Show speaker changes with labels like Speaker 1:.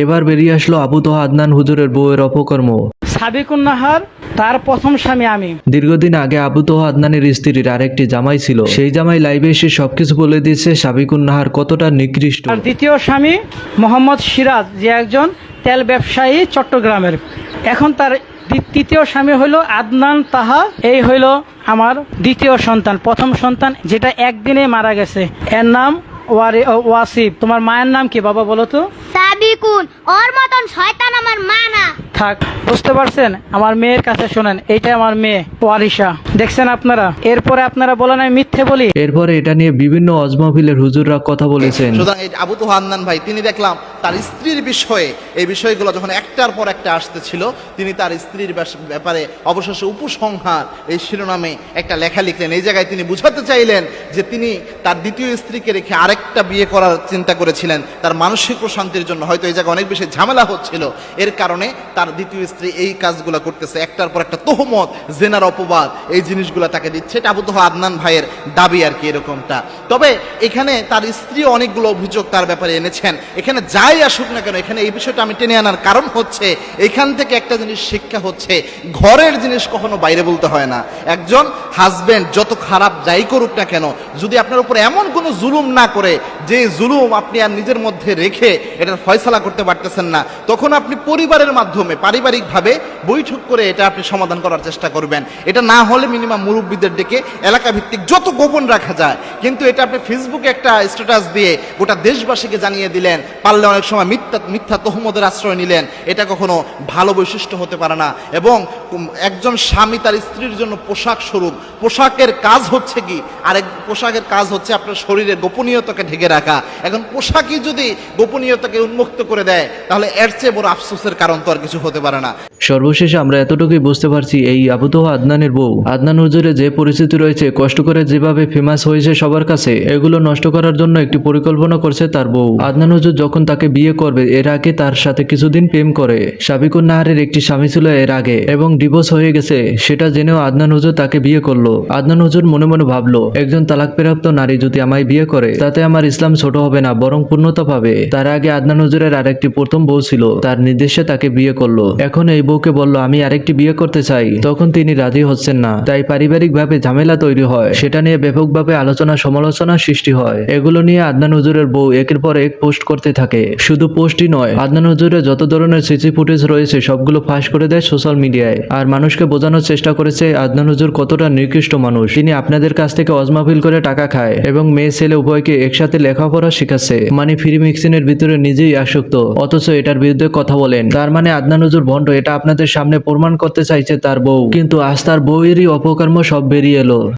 Speaker 1: এবার বেরিয়ে আসলো আবু তোহা আদনান হুজুরের বউয়ের অপকর্ম।
Speaker 2: সাবিকুন নাহার তার প্রথম স্বামী আমি।
Speaker 1: দীর্ঘদিন আগে আবু তোহা আদনানের স্ত্রীর আরেকটি জামাই ছিল। সেই জামাই লাইভে এসে সবকিছু বলে দিয়েছে সাবিকুন নাহার কতটা নিকৃষ্ট।
Speaker 2: আর দ্বিতীয় স্বামী মোহাম্মদ সিরাজ যে একজন তেল ব্যবসায়ী চট্টগ্রামের। এখন তার তৃতীয় স্বামী হইল আদনান তাহা। এই হইল আমার দ্বিতীয় সন্তান প্রথম সন্তান যেটা একদিনে মারা গেছে। এর নাম ওয়ারি ও, ওয়াসিফ। তোমার মায়ের নাম কি বাবা বলো তো?
Speaker 3: সাবিকুন ওর মতন শয়তান আমার মা না।
Speaker 2: থাক বুঝতে পারছেন? আমার মেয়ের কাছে শোনেন এটা আমার মেয়ে ওয়ারিশা। দেখছেন আপনারা? এরপরে আপনারা বলেন আমি মিথ্যে বলি।
Speaker 1: এরপরে এটা নিয়ে বিভিন্ন অজমাফিলের হুজুররা কথা বলেছেন।
Speaker 4: সুতরাং আবু তো হান্নান ভাই তিনি দেখলাম তার স্ত্রীর বিষয়ে, এই বিষয়গুলো যখন একটার পর একটা আসতেছিল, তিনি তার স্ত্রীর ব্যাপারে অবশেষে উপসংহার, এই শিরোনামে একটা লেখা লিখলেন। এই জায়গায় তিনি বুঝাতে চাইলেন যে তিনি তার দ্বিতীয় স্ত্রীকে রেখে আরেকটা বিয়ে করার চিন্তা করেছিলেন। তার মানসিক প্রশান্তির জন্য হয়তো এই জায়গায় অনেক বেশি ঝামেলা হচ্ছিল। এর কারণে তার দ্বিতীয় স্ত্রী এই কাজগুলো করতেছে। একটার পর একটা তোহমত, জেনার অপবাদ, এই জিনিসগুলো তাকে দিচ্ছে। এটা আবু আদনান ভাইয়ের দাবি আর কি এরকমটা। তবে এখানে তার স্ত্রী অনেকগুলো অভিযোগ তার ব্যাপারে এনেছেন। এখানে যাই আসুক না কেন, এখানে এই বিষয়টা আমি টেনে আনার কারণ হচ্ছে, এখান থেকে একটা জিনিস শিক্ষা হচ্ছে, ঘরের জিনিস কখনো বাইরে বলতে হয় না। একজন হাজবেন্ড যত খারাপ যাই করুক না কেন, যদি আপনার উপর এমন কোনো জুলুম না করে, যে জুলুম আপনি আর নিজের মধ্যে রেখে এটার ফয়সালা করতে পারতেছেন না, তখন আপনি পরিবারের মাধ্যমে, পারিবারিকভাবে বৈঠক করে এটা আপনি সমাধান করার চেষ্টা করবেন। এটা না হলে মিনিমাম মুরব্বীদের ডেকে এলাকা ভিত্তিক যত গোপন রাখা যায়, কিন্তু এটা আপনি ফেসবুকে একটা স্ট্যাটাস দিয়ে গোটা দেশবাসীকে জানিয়ে দিলেন, পারলে অনেক সময় মিথ্যা মিথ্যা তহমদের আশ্রয় নিলেন। এটা কখনো ভালো বৈশিষ্ট্য হতে পারে না। এবং একজন স্বামী তার স্ত্রীর জন্য পোশাক স্বরূপ। পোশাকের কাজ হচ্ছে কি? আরেক, পোশাকের কাজ হচ্ছে আপনার শরীরের গোপনীয়তাকে ঢেকে রাখা। এখন পোশাকই যদি গোপনীয়তাকে উন্মুক্ত করে দেয়, তাহলে এর চেয়ে বড় আফসোসের কারণ তো আর কিছু হতে পারে না।
Speaker 1: সর্বশেষে আমরা এতটুকুই বুঝতে পারছি, এই আবু তোহা আদনানের বউ। আদনান হুজুরে যে পরিস্থিতি রয়েছে, কষ্ট করে যেভাবে ফেমাস হয়েছে সবার কাছে, এগুলো নষ্ট করার জন্য একটি পরিকল্পনা করছে তার বউ। আদনান হুজুর যখন তাকে বিয়ে করবে, এর আগে তার সাথে কিছুদিন প্রেম করে। সাবিকুন নাহারের একটি স্বামী ছিল এর আগে, এবং ডিভোর্স হয়ে গেছে, সেটা জেনেও আদনান হুজুর তাকে বিয়ে করল। আদনান হুজুর মনে মনে ভাবলো, একজন তালাকপ্রাপ্ত নারী যদি আমায় বিয়ে করে, তাতে আমার ইসলাম ছোট হবে না, বরং পূর্ণতা পাবে। তার আগে আদনান হুজুরের আরেকটি প্রথম বউ ছিল, তার নির্দেশে তাকে বিয়ে করল। এখন এই বউকে বলল, আমি আরেকটি বিয়ে করতে চাই। তখন তিনি রাজি হচ্ছেন না। তাই পারিবারিক ভাবে ঝামেলা তৈরি হয়, সেটা নিয়ে ব্যাপকভাবে আলোচনা সমালোচনা সৃষ্টি হয়। এগুলো নিয়ে আদনান হুজুরের বউ একের পর এক পোস্ট করতে থাকে। শুধু পোস্টই নয়, আদনান হুজুরের যত ধরনের সিসি ফুটেজ রয়েছে, সবগুলো ফাঁস করে দেয় সোশ্যাল মিডিয়ায়। আর মানুষকে বোঝানোর চেষ্টা করেছে আদনান হুজুর কতটা নিকৃষ্ট মানুষ। তিনি আপনাদের কাছ থেকে অজমাফিল করে টাকা খায় এবং মেয়ে ছেলে উভয়কে একসাথে লেখাপড়া শিখাচ্ছে। মানে ফ্রি মিক্সিনের ভিতরে নিজেই আসক্ত। অথচ এটার বিরুদ্ধে কথা বলেন। তার মানে আদনান হুজুর ভণ্ড, এটা আপনাদের সামনে প্রমাণ করতে চাইছে তার বউ। কিন্তু আজ তার বউয়েরই অপকর্ম সব বেরিয়ে এলো।